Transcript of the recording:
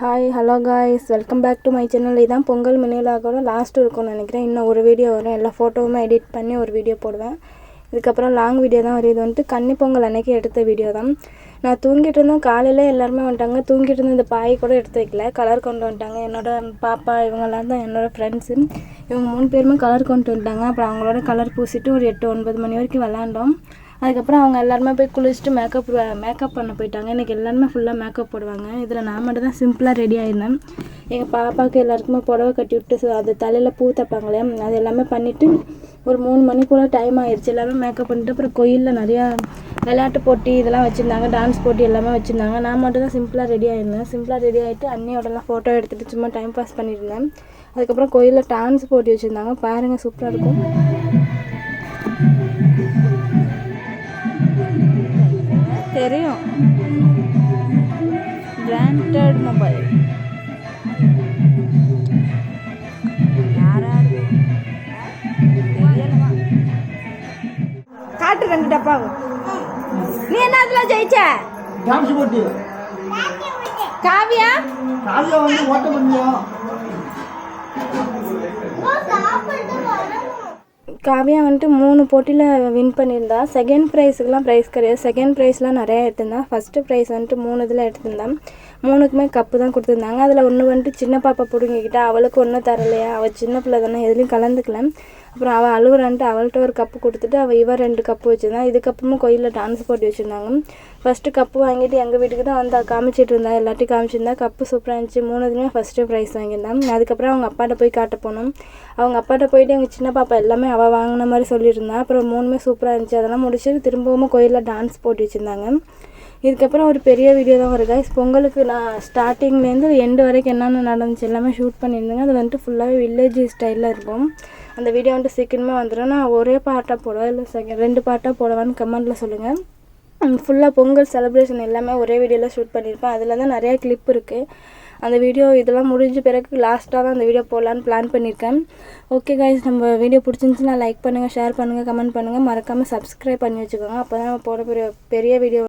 Hi hello guys welcome back to my channel இதான் Pongal மினிலாகோட last இருக்கும்னு நினைக்கிறேன். இன்னும் ஒரு வீடியோ வரும். எல்லா ஃபோட்டோவுமே எடிட் பண்ணி ஒரு வீடியோ போடுவேன். இதுக்கப்புறம் லாங் வீடியோ தான் வரும் இது வந்துட்டு கன்னி பொங்கல் அன்னைக்கு எடுத்த வீடியோ தான். நான் தூங்கிட்டு இருந்தேன். காலையில் எல்லாருமே வந்துட்டாங்க. தூங்கிட்டு இருந்த இந்த பாய் கூட எடுத்து வைக்கல. கலர் கொண்டு வந்துட்டாங்க. என்னோடய பாப்பா இவங்கெல்லாம் தான் என்னோடய ஃப்ரெண்ட்ஸு இவங்க மூணு பேருமே கலர் கொண்டு வந்துட்டாங்க. அப்புறம் அவங்களோட கலர் பூசிட்டு ஒரு எட்டு ஒன்பது மணி வரைக்கும் விளாண்டோம். அதுக்கப்புறம் அவங்க எல்லாருமே போய் குளிச்சுட்டு மேக்கப் மேக்கப் பண்ண போயிட்டாங்க. எனக்கு எல்லாருமே ஃபுல்லாக மேக்கப் போடுவாங்க. இதில் நான் மட்டும் தான் சிம்பிளாக ரெடி ஆயிருந்தேன். எங்கள் பாப்பாவுக்கு எல்லாருக்குமே புடவை கட்டி விட்டு அது தலையில் பூ தைப்பாங்களே அது எல்லாமே பண்ணிவிட்டு ஒரு மூணு மணிக்குள்ளே டைம் ஆயிடுச்சு எல்லாமே மேக்கப் பண்ணிட்டு அப்புறம் கோயிலில் நிறையா விளையாட்டு போட்டி இதெல்லாம் வச்சுருந்தாங்க. டான்ஸ் போட்டி எல்லாமே வச்சுருந்தாங்க. நான் மட்டும் தான் சிம்பிளாக ரெடி ஆயிருந்தேன். சிம்பிளாக ரெடி ஆகிட்டு அண்ணியோடலாம் ஃபோட்டோ எடுத்துகிட்டு சும்மா டைம் பாஸ் பண்ணியிருந்தேன். அதுக்கப்புறம் கோயிலில் டான்ஸ் போட்டி வச்சுருந்தாங்க. பாருங்கள் சூப்பராக இருக்கும். தெரியும். பிராண்டட் மொபைல் காட்டு ரெண்டு டப்பாவும் நீ என்ன அதுல ஜெயிச்ச? காவியா? காலைல வந்து ஓட்ட முடியும். காவியா வந்துட்டு மூணு போட்டியில் வின் பண்ணியிருந்தா. செகண்ட் ப்ரைஸுக்குலாம் ப்ரைஸ் கிடையாது. செகண்ட் ப்ரைஸ்லாம் நிறையா எடுத்திருந்தா. ஃபஸ்ட்டு ப்ரைஸ் வந்துட்டு மூணு இதில் எடுத்திருந்தா. மூணுக்குமே கப்பு தான் கொடுத்துருந்தாங்க. அதில் ஒன்று வந்துட்டு சின்ன பாப்பா பிடுங்கிக்கிட்டா. அவளுக்கு ஒன்றும் தரலையா? அவள் சின்ன பிள்ளை தானே. எதுலேயும் கலந்துக்கல. அப்புறம் அவள் அழுகுறான்ட்டு அவள்கிட்ட ஒரு கப்பு கொடுத்துட்டு அவள் இவ ரெண்டு கப்பு வச்சுருந்தான் இதுக்கப்புறமும் கோயிலில் டான்ஸ் போட்டி வச்சுருந்தாங்க. ஃபஸ்ட்டு கப்பு வாங்கிட்டு எங்கள் வீட்டுக்கு தான் வந்து காமிச்சிட்டு இருந்தா. எல்லாத்தையும் காமிச்சிருந்தா. கப்பு சூப்பராக இருந்துச்சு. மூணுதுலேயும் ஃபஸ்ட்டு ப்ரைஸ் வாங்கியிருந்தான் அதுக்கப்புறம் அவங்க அப்பாட்ட போய் காட்ட போனோம். அவங்க அப்பாட்ட போயிட்டு எங்கள் சின்ன பாப்பா எல்லாமே அவள் வாங்கின மாதிரி சொல்லியிருந்தா. அப்புறம் மூணுமே சூப்பராக இருந்துச்சு. அதெல்லாம் முடிச்சுட்டு திரும்பவும் கோயிலில் டான்ஸ் போட்டி வச்சுருந்தாங்க. இதுக்கப்புறம் ஒரு பெரிய வீடியோ தான் வரும் கைஸ் பொங்கலுக்கு நான் ஸ்டார்டிங்லேருந்து எண்டு வரைக்கும் என்னென்ன நடந்துச்சு எல்லாமே ஷூட் பண்ணியிருந்தேங்க. அது வந்துட்டு ஃபுல்லாகவே வில்லேஜ் ஸ்டைலில் இருக்கும். அந்த வீடியோ வந்துட்டு சீக்கிரமாக வந்துடும் நான் ஒரே பாட்டாக போடுவேன் இல்லை செகண்ட் ரெண்டு பாட்டாக போடுவேன்னு கமெண்ட்டில் சொல்லுங்கள் ஃபுல்லாக பொங்கல் செலிப்ரேஷன் எல்லாமே ஒரே வீடியோவில் ஷூட் பண்ணியிருப்பேன் அதில் தான் நிறையா கிளிப் இருக்குது அந்த வீடியோ இதெல்லாம் முடிஞ்ச பிறகு லாஸ்ட்டாக தான் அந்த வீடியோ போடலான்னு பிளான் பண்ணியிருக்கேன் ஓகே கைஸ் நம்ம வீடியோ பிடிச்சிருந்துச்சுன்னா லைக் பண்ணுங்கள் ஷேர் பண்ணுங்கள் கமெண்ட் பண்ணுங்கள் மறக்காமல் சப்ஸ்கிரைப் பண்ணி வச்சுக்கோங்க. அப்போ தான் போட பெரிய பெரிய வீடியோ